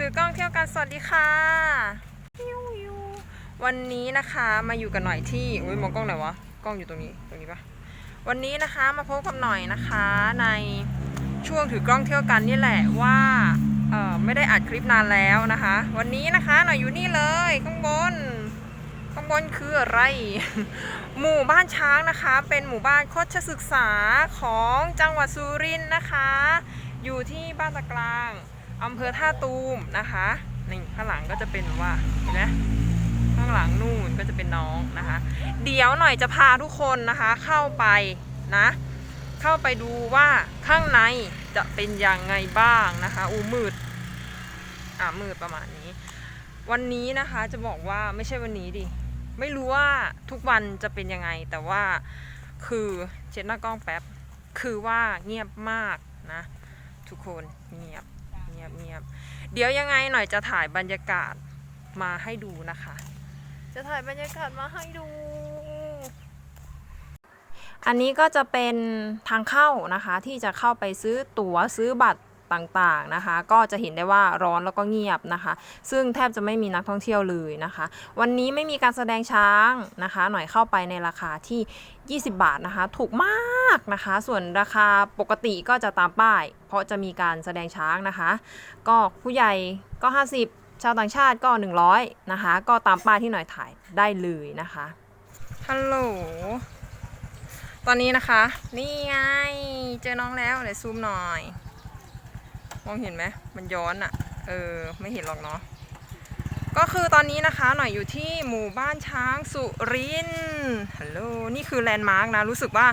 ถือกล้องเที่ยวกันสวัสดีค่ะ วันนี้นะคะมาอยู่กันหน่อยที่อุ้ยมองกล้องไหนวะกล้องอยู่ตรงนี้ตรงนี้ปะวันนี้นะคะมาพบกับหน่อยนะคะในช่วงถือกล้องเที่ยวกันนี่แหละว่าเออไม่ได้อัดคลิปนานแล้วนะคะ วันนี้นะคะหน่อยอยู่นี่เลยข้างบนข้างบนคืออะไร หมู่บ้านช้างนะคะ เป็นหมู่บ้านโคชศึกษาของจังหวัดสุรินทร์นะคะ อยู่ที่บ้านตะกลาง อำเภอท่าตูมนะคะนี่ข้างหลังก็จะเป็นว่าเห็นไหมข้างหลังนู่นก็จะเป็นน้องนะคะ เดี๋ยวหน่อยจะพาทุกคนนะคะ เข้าไปนะ เข้าไปดูว่าข้างในจะเป็นยังไงบ้างนะคะอูมืดอ่ามืดประมาณนี้ วันนี้นะคะจะบอกว่าไม่ใช่วันนี้ดิไม่รู้ว่าทุกวันจะเป็นยังไง แต่ว่าคือเช็ดหน้ากล้องแป๊บคือว่าเงียบมากนะ ทุกคนเงียบ งียบเงียบเดี๋ยวยังไงหน่อยจะถ่ายบรรยากาศมาให้ดูนะคะ จะถ่ายบรรยากาศมาให้ดู อันนี้ก็จะเป็นทางเข้านะคะที่จะเข้าไปซื้อตั๋วซื้อบัตร ต่างๆนะคะ ก็จะเห็นได้ว่าร้อนแล้วก็เงียบนะคะ ซึ่งแทบจะไม่มีนักท่องเที่ยวเลยนะคะ วันนี้ไม่มีการแสดงช้างนะคะ หน่อยเข้าไปในราคาที่ 20 บาทนะคะ ถูกมากนะคะ ส่วนราคาปกติก็จะตามป้าย เพราะจะมีการแสดงช้างนะคะ ก็ผู้ใหญ่ก็ 50 ชาวต่างชาติก็ 100 นะคะ ก็ตามป้ายที่หน่อยถ่ายได้เลยนะคะฮัลโหลตอนนี้นะคะ นี่ไง เจอน้องแล้วเดี๋ยวซูมหน่อย มองเห็นไหมมันย้อนอะ่ะเออไม่เห็นหรอกเนาะก็คือตอนนี้นะคะหน่อยอยู่ที่หมู่บ้านช้างสุรินฮัลโหลนี่คือแลนด์มาร์กนะ รู้สึกว่า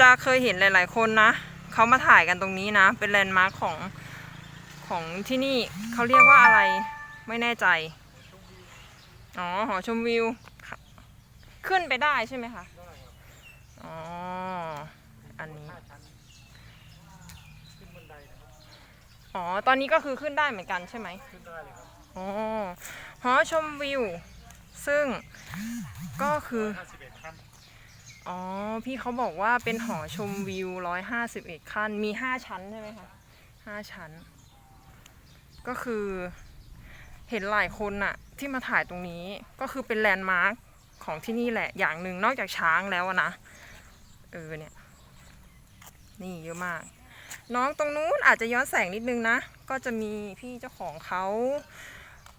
จะเคยเห็นหลาย ๆ คนนะเขามาถ่ายกันตรงนี้นะ เป็นแลนด์มาร์กของของที่นี่เขาเรียกว่าอะไรไม่แน่ใจ อ๋อหอชมวิว ขึ้นไปได้ใช่ไหมคะ อ๋อ อันนี้ อ๋อ ตอนนี้ก็คือขึ้นได้เหมือนกันใช่ไหมขึ้นได้เลยครับอ๋อหอชมวิว ซึ่งก็คืออ๋อ พี่เขาบอกว่าเป็นหอชมวิวร้อยห้าสิบเอ็ดขั้น มีห้าชั้นใช่ไหมคะห้าชั้น ก็คือเห็นหลายคนน่ะ ที่มาถ่ายตรงนี้ก็คือเป็นแลนด์มาร์คของที่นี่แหละอย่างหนึ่งนอกจากช้างแล้วอะนะ เออเนี่ย นี่เยอะมาก น้องตรงนู้นอาจจะย้อนแสงนิดนึงนะ ก็จะมีพี่เจ้าของเขา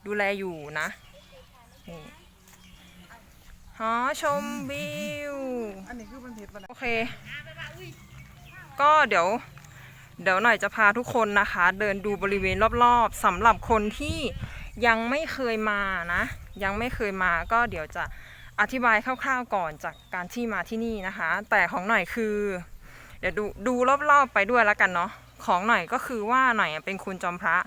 ดูแลอยู่นะนี่หอชมวิว อันนี้คือมันผิดปะนะโอเค ก็เดี๋ยว เดี๋ยวหน่อยจะพาทุกคนนะคะ เดินดูบริเวณรอบๆสำหรับคนที่ยังไม่เคยมานะ ยังไม่เคยมาก็เดี๋ยวจะอธิบายคร่าวๆก่อนจากการที่มาที่นี่นะคะ แต่ของหน่อยคือ เดี๋ยวดูดูรอบๆไปด้วยแล้วกันเนาะของหน่อยก็คือว่าหน่อยเป็นคุณจอมพระ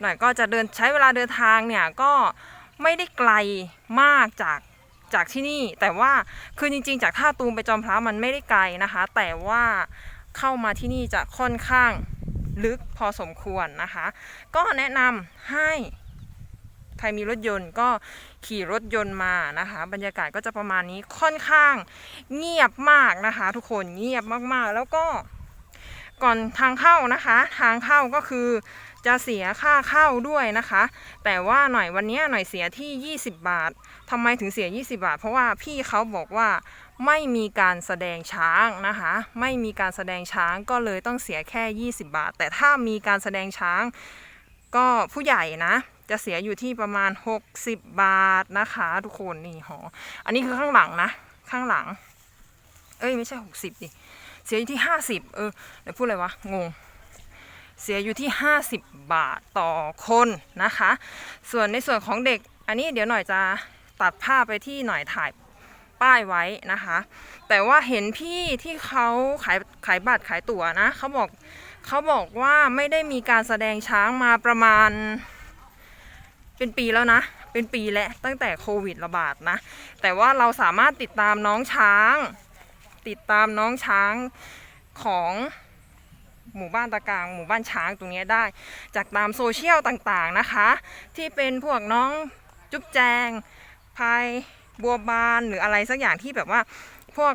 หน่อยก็จะเดินใช้เวลาเดินทางเนี่ยก็ไม่ได้ไกลมากจากจากที่นี่ แต่ว่าคือจริง ๆ จากท่าตูมไปจอมพระมันไม่ได้ไกลนะคะ แต่ว่าเข้ามาที่นี่จะค่อนข้างลึกพอสมควรนะคะ ก็แนะนำให้ ใครมีรถยนต์ก็ขี่รถยนต์มานะคะ บรรยากาศก็จะประมาณนี้ค่อนข้างเงียบมากนะคะ ทุกคนเงียบมากๆ แล้วก็ก่อนทางเข้านะคะ ทางเข้าก็คือจะเสียค่าเข้าด้วยนะคะ แต่ว่าหน่อยวันนี้หน่อยเสียที่ 20 บาททำไมถึงเสีย 20 บาท เพราะว่าพี่เขาบอกว่าไม่มีการแสดงช้างนะคะ ไม่มีการแสดงช้างก็เลยต้องเสียแค่ 20 บาท แต่ถ้ามีการแสดงช้างก็ผู้ใหญ่นะ จะเสียอยู่ที่ประมาณ 60 บาทนะคะ ทุกคนนี่หอ อันนี้คือข้างหลังนะ ข้างหลัง เอ้ยไม่ใช่ 60ดิเสียอยู่ที่ 50 เออเดี๋ยวพูดอะไรวะงงเสียอยู่ที่ 50 บาทต่อคนนะคะ ส่วนในส่วนของเด็ก อันนี้เดี๋ยวหน่อยจะตัดภาพไปที่หน่อยถ่ายป้ายไว้นะคะ แต่ว่าเห็นพี่ที่เขาขายขายบัตรขายตั๋วนะเขาบอกเขาบอกว่าไม่ได้มีการแสดงช้างมาประมาณ เป็นปีแล้วนะ เป็นปีแล้วตั้งแต่โควิดระบาดนะ แต่ว่าเราสามารถติดตามน้องช้าง ติดตามน้องช้างของหมู่บ้านตะกางหมู่บ้านช้างตรงนี้ได้ จากตามโซเชียลต่างๆนะคะ ที่เป็นพวกน้องจุ๊บแจงพายบัวบานหรืออะไรสักอย่างที่แบบว่าพวก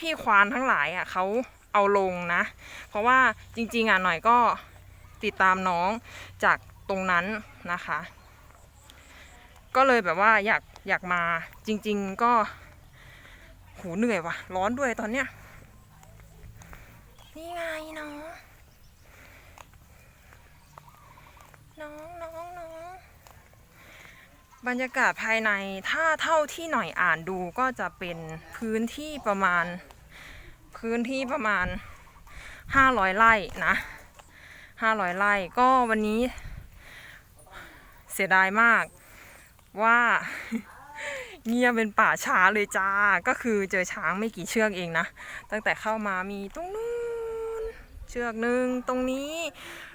พี่ๆควานทั้งหลายอะเขาเอาลงนะ เพราะว่าจริงๆอะหน่อยก็ติดตามน้องจาก ตรงนั้นนะคะ ก็เลยแบบว่าอยากอยากมาจริง ๆ ก็โหเหนื่อยว่ะ ร้อนด้วยตอนเนี้ยนี่ไงน้องน้องน้องน้องบรรยากาศภายในถ้าเท่าที่หน่อยอ่านดูก็จะเป็นพื้นที่ประมาณ พื้นที่ประมาณ500ไร่นะ500ไร่ก็วันนี้ เสียดายมากว่าเงียบเป็นป่าช้าเลยจ้า ก็คือเจอช้างไม่กี่เชือกเองนะ ตั้งแต่เข้ามามีตรงนู้นเชือกหนึ่งตรงนี้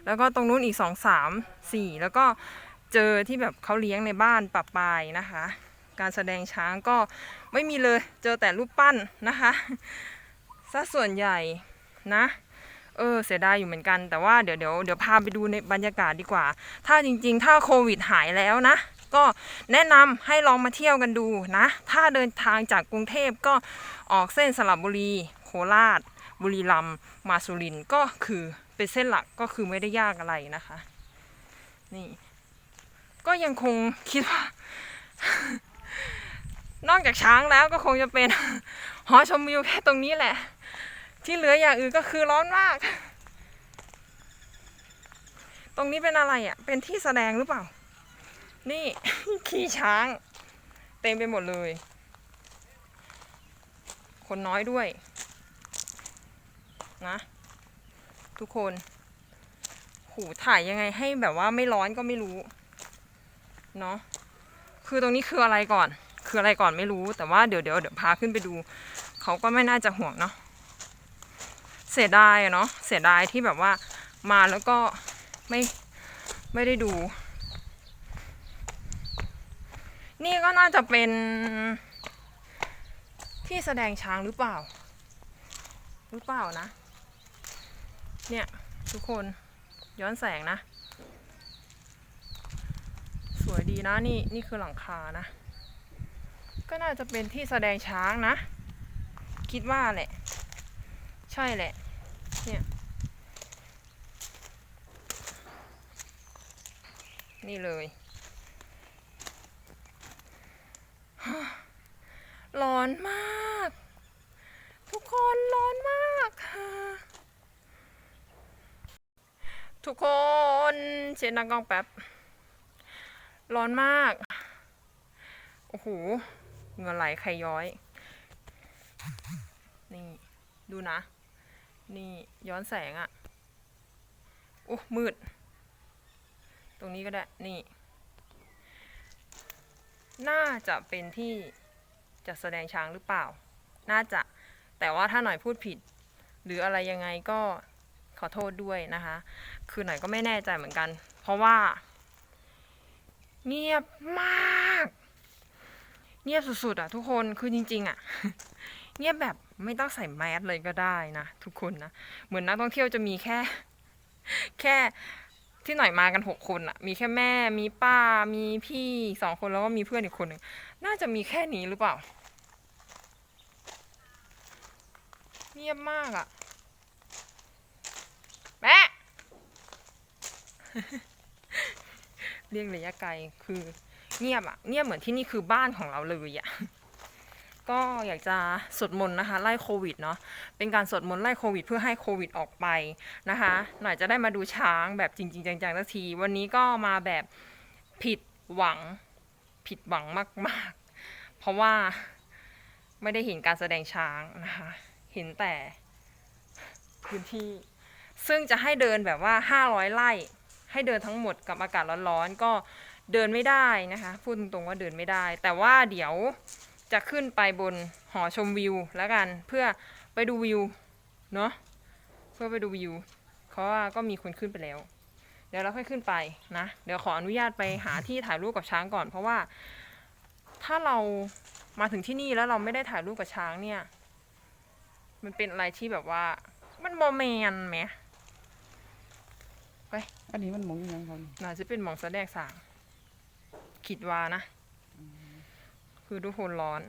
แล้วก็ตรงนู้นอีกสองสามสี่แล้วก็เจอที่แบบเขาเลี้ยงในบ้านปับปายนะคะ การแสดงช้างก็ไม่มีเลย เจอแต่รูปปั้นนะคะซะส่วนใหญ่นะ เออเสียดายอยู่เหมือนกันแต่ว่าเดี๋ยวเดี๋ยวเดี๋ยวพาไปดูในบรรยากาศดีกว่า ถ้าจริง ๆ ถ้าโควิดหายแล้วนะ ก็แนะนำให้ลองมาเที่ยวกันดูนะ ถ้าเดินทางจากกรุงเทพก็ออกเส้นสระบุรี โคราช บุรีรัมย์มาสุรินทร์ก็คือเป็นเส้นหลักก็คือไม่ได้ยากอะไรนะคะ นี่ ก็ยังคงคิดว่านอกจากช้างแล้วก็คงจะเป็นหอชมวิวแค่ตรงนี้แหละ ที่เหลืออย่างอื่นก็คือร้อนมาก ตรงนี้เป็นอะไรอะ่ะ เป็นที่แสดงหรือเปล่า นี่ ขี่ช้าง เต็มไปหมดเลย คนน้อยด้วย นะ ทุกคนหูถ่ายยังไงให้แบบว่าไม่ร้อนก็ไม่รู้ เนาะคือตรงนี้คืออะไรก่อน คืออะไรก่อนไม่รู้ แต่ว่าเดี๋ยวเดี๋ยวเดี๋ยวพาขึ้นไปดู เขาก็ไม่น่าจะห่วงเนาะ เสียดายเนาะเสียดายที่แบบว่ามาแล้วก็ไม่ไม่ได้ดู นี่ก็น่าจะเป็นที่แสดงช้างหรือเปล่า หรือเปล่านะ เนี่ย ทุกคนย้อนแสงนะ สวยดีนะนี่นี่คือหลังคานะ ก็น่าจะเป็นที่แสดงช้างนะ คิดว่าแหละ ใช่แหละ เนี่ย นี่เลยร้อนมาก ทุกคนร้อนมากค่ะ ทุกคนเช็ดน้ากล้องแป๊บ ร้อนมาก โอ้โหเงื่อไหลใครย้อย นี่ ดูนะ นี่ย้อนแสงอะ่ะโอ้มืด ตรงนี้ก็ได้ นี่ น่าจะเป็นที่จัดแสดงช้างหรือเปล่า น่าจะ แต่ว่าถ้าหน่อยพูดผิด หรืออะไรยังไงก็ขอโทษด้วยนะคะ คือหน่อยก็ไม่แน่ใจเหมือนกัน เพราะว่า เงียบมาก เงียบสุดๆอะทุกคน คือจริง ๆ อะ เงียบแบบ ไม่ต้องใส่แมสเลยก็ได้นะทุกคนนะ เหมือนนักท่องเที่ยวจะมีแค่ แค่ที่หน่อยมากันหกคนอะมีแค่แม่ มีป้า มีพี่สองคนแล้วก็มีเพื่อนอีกคนหนึ่งน่าจะมีแค่นี้หรือเปล่า เงียบมากอะแม่เรียกระยะไกลคือเงียบอะเงียบเหมือนที่นี่คือบ้านของเราเลยอะ ก็อยากจะสวดมนต์นะคะไล่โควิดเนาะเป็นการสวดมนต์ไล่โควิด เพื่อให้โควิดออกไปนะคะ หน่อยจะได้มาดูช้างแบบจริง ๆ จังๆสักที วันนี้ก็มาแบบผิดหวังผิดหวังมาก ๆ เพราะว่าไม่ได้เห็นการแสดงช้างนะคะ เห็นแต่พื้นที่ ซึ่งจะให้เดินแบบว่า 500 ไร่ ให้เดินทั้งหมดกับอากาศร้อนๆ ก็เดินไม่ได้นะคะ พูดตรงๆว่าเดินไม่ได้ แต่ว่าเดี๋ยว จะขึ้นไปบนหอชมวิวแล้วกัน เพื่อไปดูวิวเนาะเพื่อไปดูวิวเพราะว่าก็มีคนขึ้นไปแล้ว เดี๋ยวเราค่อยขึ้นไปนะ เดี๋ยวขออนุญาตไปหาที่ถ่ายรูปกับช้างก่อน เพราะว่าถ้าเรามาถึงที่นี่แล้วเราไม่ได้ถ่ายรูปกับช้างเนี่ย มันเป็นอะไรที่แบบว่า มันโมเมนไหมอันนี้มันหมองอีหยังครับน่าจะเป็นหมองแสดงสางคิดว่านะ คือทุกคนร้อน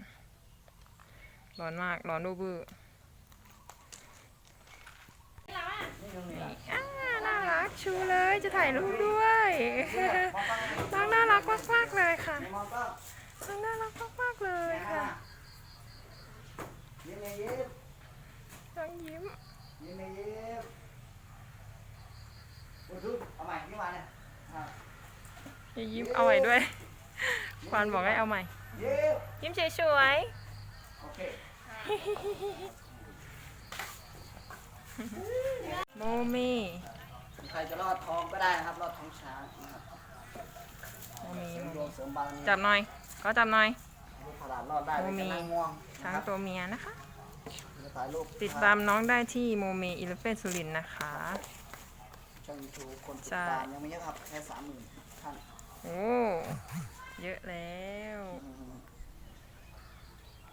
ร้อนมาก ร้อนดูบื้อนี่อ่าน่ารักชูเลยจะถ่ายรูปด้วยน้องน่ารักมากๆเลยค่ะมองกล้องน้องน่ารักมากๆเลยค่ะยิ้มเลยยิ้มน้องยิ้มยิ้มเลยยิ้มโอ้ยดูเอาใหม่ยิ้มมาเนี่ยอะอย่ายิ้มเอาใหม่ด้วยควานบอกให้เอาใหม่ ยิ้มยิ้มสวยโอเคๆโมเมใครจะรอดท้องก็ได้นะครับ รอดท้องช้างนะครับโมเมเสริมโมดวงเมเสริมบารมีจับหน่อย ก็จับหน่อย ลูกพลาดรอดได้โอ้ไม่มีจะนั่งง่วงช้างนะครับตัวเมียนะคะจะถ่ายรูปติดตามน้องได้ที่โมเมอิเลฟเฟนสุรินทร์นะคะ ช่องยูทูบคนติดใช่ตามยังไม่เยอะครับแค่สามหมื่นท่าน โอ้ เยอะแล้ว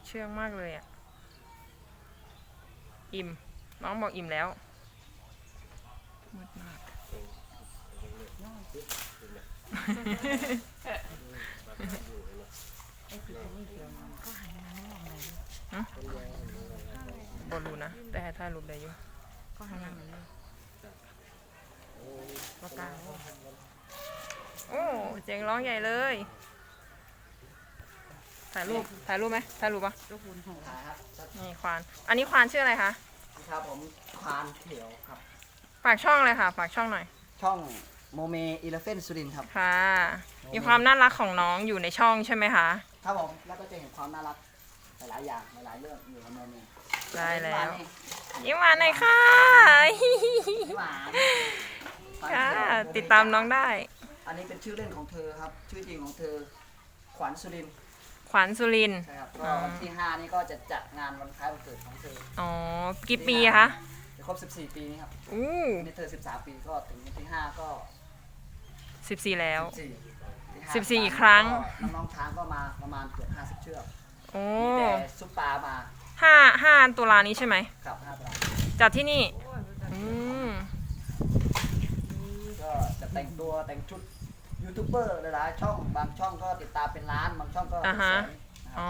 เชื่องมากเลยอะ อิ่ม น้องบอกอิ่มแล้วมืดมากบอลูนะ แต่ให้ารูปได้อยู่ก็หันหลังเลยประกาศโอ้เสียงร้องใหญ่เลย ถ่ายรูปถ่ายรูปไหมถ่ายรูปปะลูกคุณของถ่ายครับชัดนี่ควาน อันนี้ควานชื่ออะไรคะ ครับผมควานเขียวครับ ฝากช่องเลยค่ะฝากช่องหน่อย ช่องโมเมอีเลฟเฟนสุรินทร์ครับ ค่ะ มีความน่ารักของน้องอยู่ในช่องใช่ไหมคะ ครับผม แล้วก็จะเห็นความน่ารักหลายๆอย่างหลายๆเรื่องอยู่ในโมเมได้แล้วนี่ยิ้มหวานหน่อยค่ะพี่หวานควานค่ะเขียวโเติดตามน้องได้ อันนี้เป็นชื่อเล่นของเธอครับ ชื่อจริงของเธอ ขวัญสุรินทร์ ขวัญสุรินทร์ ใช่ครับก็วันที่5นี้ก็จะจัดงานวันคล้ายวันเกิดของเธออ๋อกี่ปีอะคะจะครบ14ปีนี้ครับอู้นี่เธอ13ปีก็ถึงวันที่5ก็สิบสี่แล้ว14ที่สิบสี่5ครั้ง ก็น้องๆช้างก็มาประมาณเกือบ50เชือกโอ้มีแต่ซุปปลามาห้าห้าตุลานี้ใช่ไหม ครับ5ตารางจัดที่นี่ อืม ก็จะแต่งตัวแต่งชุด ยูทูบเบอร์หลายๆช่องบางช่องก็ติดตามเป็นล้านบางช่องก็เป็นอ่าแสฮะ นนะครับอ๋อ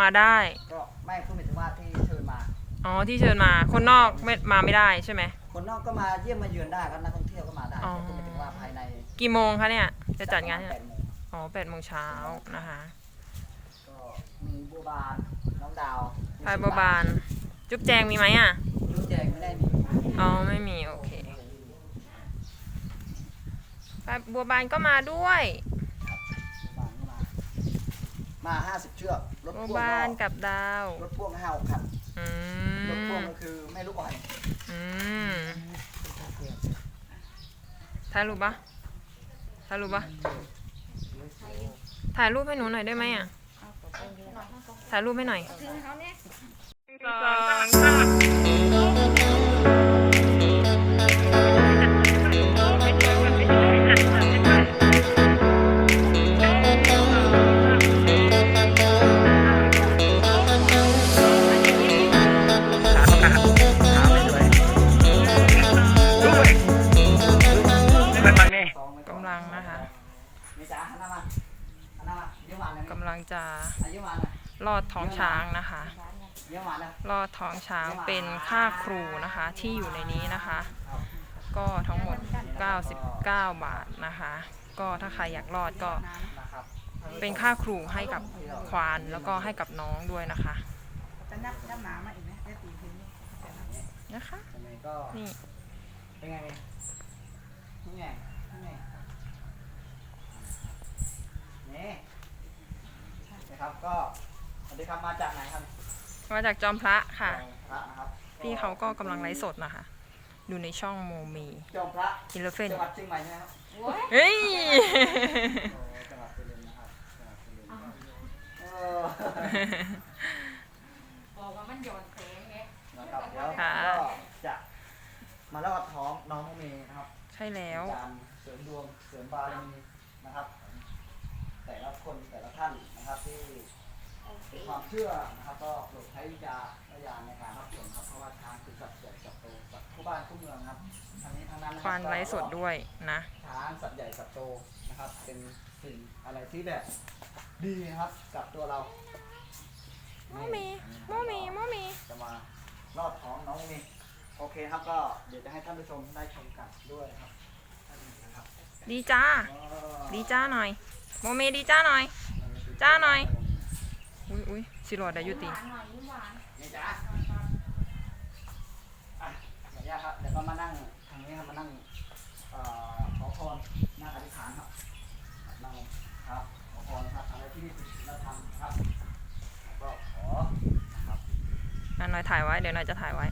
มาได้ ก็ไม่พูดหมายถึงว่าที่เชิญมา อ๋อ ที่เชิญมา คนนอกไม่มาไม่ได้ใช่ไหม คนนอกก็มาเยี่ยมมาเยือนได้ครับนักท่องเที่ยวก็มาได้อ๋อ แต่พูดหมายถึงว่าภายในกี่โมงคะเนี่ย จะจัดงานปเนี่ระยมณ8โมงอ๋อแปดโมงเช้านะคะ ก็มีบัวบานน้องดาวพายบัวบาน จุ๊บแจงมีไหมอะจุ๊บแจงไม่ได้มี อ๋อ ไม่มี โอเคพาย บัวบานก็มาด้วยบัวบานก็มามาห้าสิบเชือก รถบัวพ่วงบานก็กับดาว รถพ่วงห้าหกคันอืรถพ่วงมก็คือไม่ลูกอ่อยอืมถ่ายรูปปะถ่ายรูปปะถ่ายรูปให้หนูหน่อยได้ไหมอะ ถ่ายรูปให้หน่อยสองสาม อดท้องช้างนะคะ ลอดท้องช้างเป็นค่าครูนะคะที่อยู่ในนี้นะคะ ก็ทั้งหมด 99 บาทนะคะ ก็ถ้าใครอยากรอดก็เป็นค่าครูให้กับควานแล้วก็ให้กับน้องด้วยนะคะจะนับน้ำหมามอีกไหมได้ตีคืนนี้นะคะนี่เป็นไงนี่ไงนี่ไงนี่นะครับก็ สวัสดีครับมาจากไหนครับมาจากจอมพระค่ะพระนะครับพี่เขาก็กำลังไลฟ์สดนะคะ ดูในช่องโมมีจอมพระอิเลเฟนจังหวัดเชียงใหม่ใช่ไหมครับเฮ้ย โอ้จังหวัดสุรินทร์นะครับจังหวัดสุรินทร์เออบอกว่ามันหย่อนแสงไงนะครับเดี๋ยวค่ะ ก็จะมาเล่าท้องน้องน้องเมย์นะครับ ใช่แล้ว การเสริมดวงเสริมบารมีนะครับ แต่ละคนแต่ละท่านนะครับที่เป็น ความเชื่อนะครับก็โปรดใช้วิจารณญาณในการรับชมครับเพราะว่าช้างคือสัตว์ใหญ่สัตว์โตสัตว์คู่บ้านคู่เมืองครับทั้งนี้ทั้งนั้นนะควานไลฟ์สดด้วยนะช้างสัตว์ใหญ่สัตว์โตนะครับ เป็นสิ่งอะไรที่แบบดีนะครับกับตัวเราโมมีโมมีโมมีจะมาลอดท้องน้องโมมีโอเคครับก็เดี๋ยวจะให้ท่านผู้ชมได้ชมกันด้วยนะครับท่านนะครับดีจ้า ดีจ้าหน่อยโมเมดีจ้าหน่อย จ้าหน่อย อุ้ยอุ้ยสิรอดได้อยุติหวานหน่อยยิ้มหวานนี่จ้าอะเดี๋ยวย่าครับเดี๋ยวก็มานั่งทางนี้ครับมานั่งเอ่อขอพรนั่งอธิษฐานครับนั่งครับขอพรครับอะไรที่เราทำครับก็ขอนะครับอะหน่อยถ่ายไว้เดี๋ยวหน่อยจะถ่ายไว้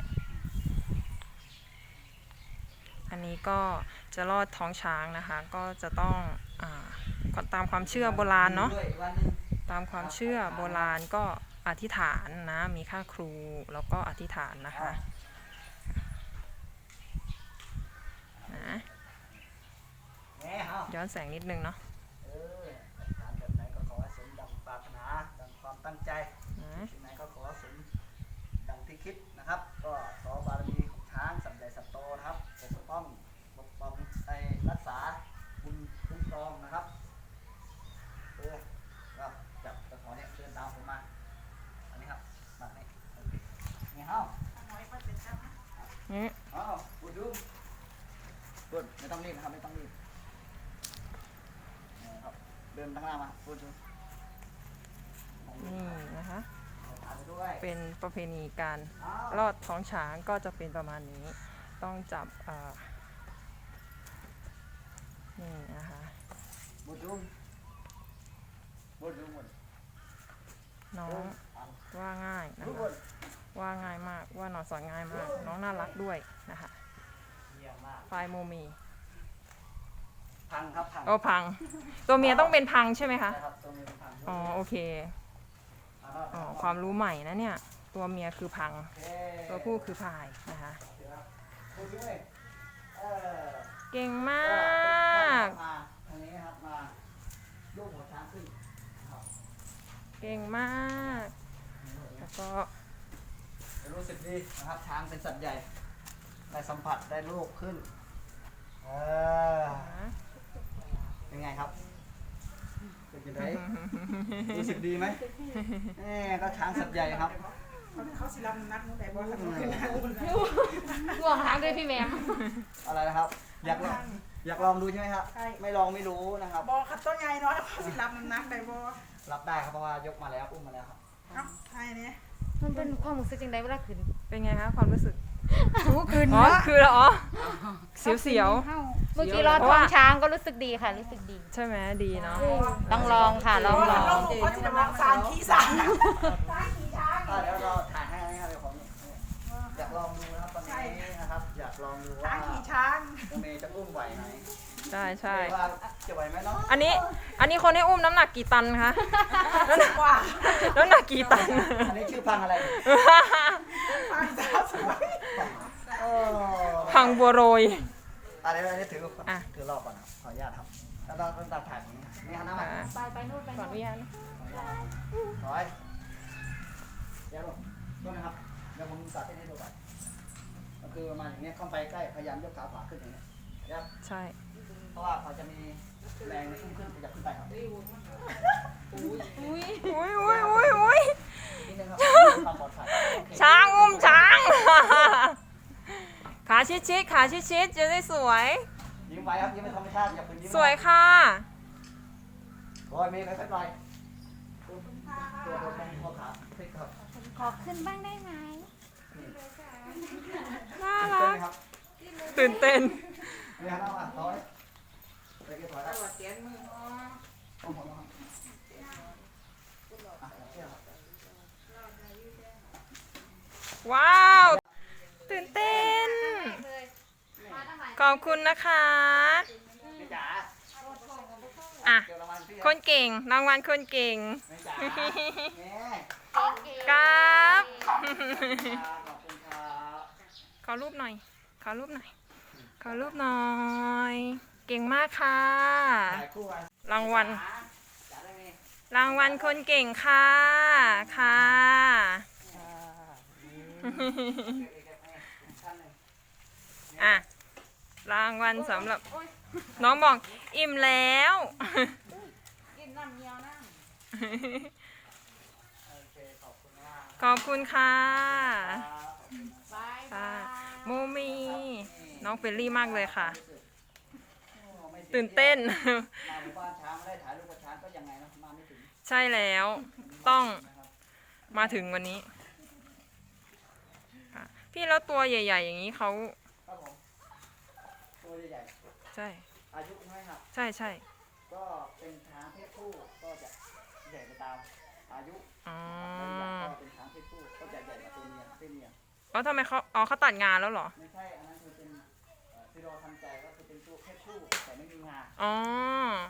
อันนี้ก็จะลอดท้องช้างนะคะ ก็จะต้องอ่าตามความเชื่อโบราณเนาะ ด้วยอีกวันหนึ่ง ตามความเชื่อโบราณก็อธิษฐานนะ มีค่าครูแล้วก็อธิษฐานนะคะนะแหมเฮาย้อนแสงนิดนึงเนาะเออถามแบบไหนก็ขอให้สมดังปรารถนาดังความตั้งใจนะที่ไหนก็ขอสมดังที่คิดนะครับ ก็ขอบารมีของช้างสัมใหญ่สัตโตนะครับปกป้องปกป้องไอ้รักษาบุญคุ้มครองนะครับเออก็จับตะขอเนี่ยเดินตามผมมา อันนี้ครับมานี่โอเคนี่เฮา นี่อ้าพูดดูพูดไม่ต้องรีบนะครับ ไม่ต้องรีบนี่ครับ เดินตั้งหน้ามาพูดดูนี่นะคะ ตามไปด้วยเป็นประเพณีการอ้าลอดท้องช้างก็จะเป็นประมาณนี้ ต้องจับอ่านี่นะคะพูดดูพูดดูหมดน้องว่าง่ายนะทุกคคะน ว่าง่ายมากว่าน้องสอนง่ายมาก น้องน่ารักด้วยนะคะเยี่ยมมากไฟล์โมมี พังครับพังโอ้พัง ตัวเมียต้องเป็นพังใช่ไหมคะใช่ครับตรงนี้เป็นพังอ๋อโอเคเอาละอ๋อความรู้ใหม่นะเนี่ย ตัวเมียคือพังโอเคตัวผู้คือพายนะคะเดี๋ยวนะพูดด้วย เออเก่งมก็าก มาทางนี้ครับมาลูกหัวช้างขึ้นครับเก่งมาก แล้วก็ รู้สึกดีนะครับช้างเป็นสัตว์ใหญ่ ได้สัมผัสได้ลูกขึ้นเออเป็นไงครับเป็นยังไงรู้สึกดีไหมแหมก็ช้างสัตว์ใหญ่ครับเขาสิรับนักนู้นแต่ว่าเขาขึ้นนะห่วงทางด้วยพี่แมมอะไรนะครับ อยากลองอยากลองดูใช่ไหมครับใช่ไม่ลองไม่รู้นะครับบอขัดต้นใหญ่เนาะเขาสิรับนักได้บอรับได้ครับเพราะว่ายกมาแล้วอุ้มมาแล้วครับ เอ้าไทยเนี่ยมันเป็นความรู้สึกจังไดเวลาขึ้นเป็นไงคะความรู้สึกถูคืนอ๋อเนาะคือเหรอเสียวเสียวเมื่อกี้รอดท้องช้างก็รู้สึกดีค่ะ รู้สึกดีๆใช่ไหมดีเนาะต้องลองค่ะลองลองเขาจะมาสารขี้สารอะเดี๋ยวเราถ่ายให้นะครับเดี๋ยวผมอยากลองดูนะครับตอนนี้นะครับ อยากลองดูว่าช้างขี่ช้างโมเมจะอุ้มไหวไหม ใช่ใช่ว่าจะไหวไหมเนาะอันนี้ อันนี้คนให้อุ้มน้ำหนักกี่ตันคะ น้ำหนักกว่า น้ำหนักกี่ตัน อันนี้ชื่อพังอะไรฟังจ้าสวยโอ้พังบัวโรย อันนี้อันนี้ถืออะ ถือรอบก่อนนะขออนุญาตครับแล้วเราต้องตัดถ่ายตรงนี้นี่หันหน้ามาอ่าไปไปนู่นไปขออนุญาตนะร้อยเดี๋ยวลงต้นนะครับเดี๋ยวผมสาธิตให้ดูก่อนก็คือประมาณอย่างเงี้ยเข้าไปใกล้พยายามยกขาขวาขึ้นอย่างเงี้ยนะครับใช่ เพราะว่าเขาจะมีแรงในขึ้นขึ้นขยับขึ้นไปครับอุ้ยอุ้ยอุ้ยอุ้ยนิดนึงครับความปลอดภัยโอเคช้างอุ้มช้าง ขาชิดชิดๆขาชิดชิดๆจะได้สวย ยิ้มไว้ครับยิ้มเป็นธรรมชาติอย่าฝืนยิ้มนะสวยค่ะ โอ้ยมีค่อยๆปล่อยตัวตัวตรงข้อขาพลิกครับขอขึ้นบ้างได้ไหมน่าตื่นรัเต้นกไหมครับตื่นเต้นนี่หันหน้ามาถอยไปเกี่ย วถอยแล้วต้องหัวเราะอะเชื่อครับว้าว ตื่นเต้น ขอบคุณนะคะ อะ คนเก่ง รางวัลคนเก่งครับ ขอรูปหน่อย ขอรูปหน่อย ขอรูปหน่อย ก่งมากค่ะถ่ายคู่กันรางวัลจ๋าได้ไหมรางวัลคนเก่งค่ะ ค่ะ อะ รางวัลสำหรับ น้องบอกอิ่มแล้วกินน้ำเงี้ยวนั่งโอเคขอบคุณมากขอบคุณค่ะครับบายค่ะโมมี น้องเฟรนลี่มากเลยค่ะโอ้ไม่เสีย ตื่นเต้น มาหมู่บ้านช้างไม่ได้ถ่ายรูปกับช้างก็ยังไงนะมาไม่ถึงใช่แล้ว ต้องนะครับมาถึงวันนี้ค่ะพี่แล้วตัวใหญ่ ๆ อย่างนี้เขาครับผมตัวใหญ่ใช่ ๆอายุใช่ไหมครับใช่ใช่ก็เป็นช้างเพศผู้ก็จะใหญ่ไปตามอายุอ๋อครับก็เป็นช้างเพศผู้ก็จะใหญ่กว่าตัวเมียเป็นเมีย แล้วทำไมเขาอ๋อเขาตัดงานแล้วเหรอ ไม่ใช่ อันนั้นคือเป็นเอ่อซิโรทันใจก็ คือเป็นตัวเพศผู้แต่ไม่มีงาอ๋อ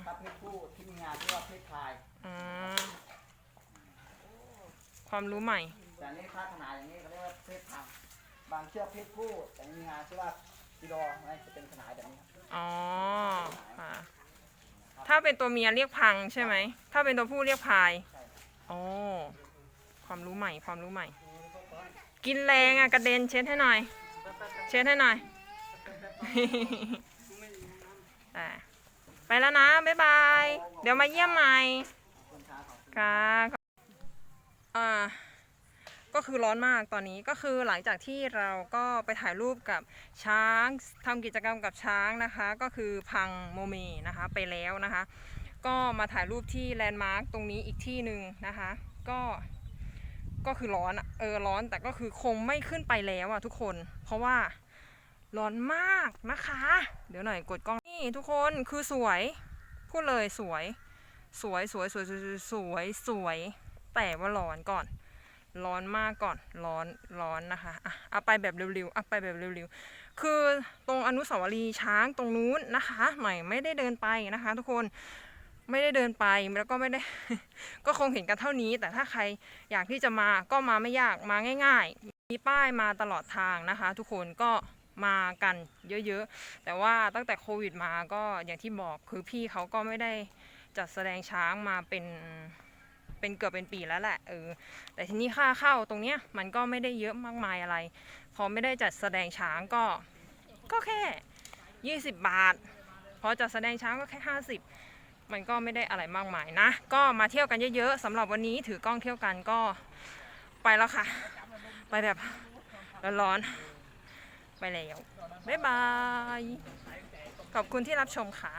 ถ้าเพศผู้ที่มีงาเรียกว่าเพศชายอ๋อความรู้ใหม่ แต่อันนี้ถ้าขนาดอย่างนี้เขาเรียกว่าเพศพังบางเชือกเพศผู้แต่ไม่มีงาชื่อว่าซิโรอะไรจะเป็นขนาดแบบนี้ครับอ๋อค่ะ ถ้าเป็นตัวเมียเรียกพังใช่ไหม ถ้าเป็นตัวผู้เรียกพายใช่อ๋อความรู้ใหม่ ความรู้ใหม่ กินแรงอะกระเด็นเช็ดให้หน่อย เช็ดให้หน่อยอะ ไปแล้วนะ บ๊ายบาย เดี๋ยวมาเยี่ยมใหม่ค่ะอ่าก็คือร้อนมากตอนนี้ก็คือหลังจากที่เราก็ไปถ่ายรูปกับช้างทำกิจกรรมกับช้างนะคะ ก็คือพังโมเมนะคะไปแล้วนะคะ ก็มาถ่ายรูปที่แลนด์มาร์คตรงนี้อีกที่หนึ่งนะคะ ก็ก็คือร้อนเออร้อนแต่ก็คือคงไม่ขึ้นไปแล้วอะทุกคน เพราะว่าร้อนมากนะคะ เดี๋ยวหน่อยกดกล้อง นี่ทุกคนคือสวย พูดเลยสวย สวยสวยสวยสวยสวยสวยแต่ว่าร้อนก่อน ร้อนมากก่อนร้อนร้อนนะคะอะเอาไปแบบเร็วๆเอาไปแบบเร็วๆคือตรงอนุสาวรีย์ช้างตรงนู้นนะคะ ใหน่ไม่ได้เดินไปนะคะ ทุกคนไม่ได้เดินไปแล้วก็ไม่ได้ ก็คงเห็นกันเท่านี้ แต่ถ้าใครอยากที่จะมาก็มาไม่ยากมาง่าย ๆ มีป้ายมาตลอดทางนะคะ ทุกคนก็ มากันเยอะๆ แต่ว่าตั้งแต่โควิดมาก็อย่างที่บอกคือพี่เขาก็ไม่ได้จัดแสดงช้างมาเป็นเป็นเกือบเป็นปีแล้วแหละเออแต่ทีนี้ค่าเข้าตรงเนี้ยมันก็ไม่ได้เยอะมากมายอะไร พอไม่ได้จัดแสดงช้างก็ก็แค่ 20 บาท พอจัดแสดงช้างก็แค่ 50 มันก็ไม่ได้อะไรมากมายนะ ก็มาเที่ยวกันเยอะๆสำหรับวันนี้ถือกล้องเที่ยวกันก็ไปแล้วค่ะ ไปแบบร้อนๆ ไปแล้ว บ๊ายบาย ขอบคุณที่รับชมค่ะ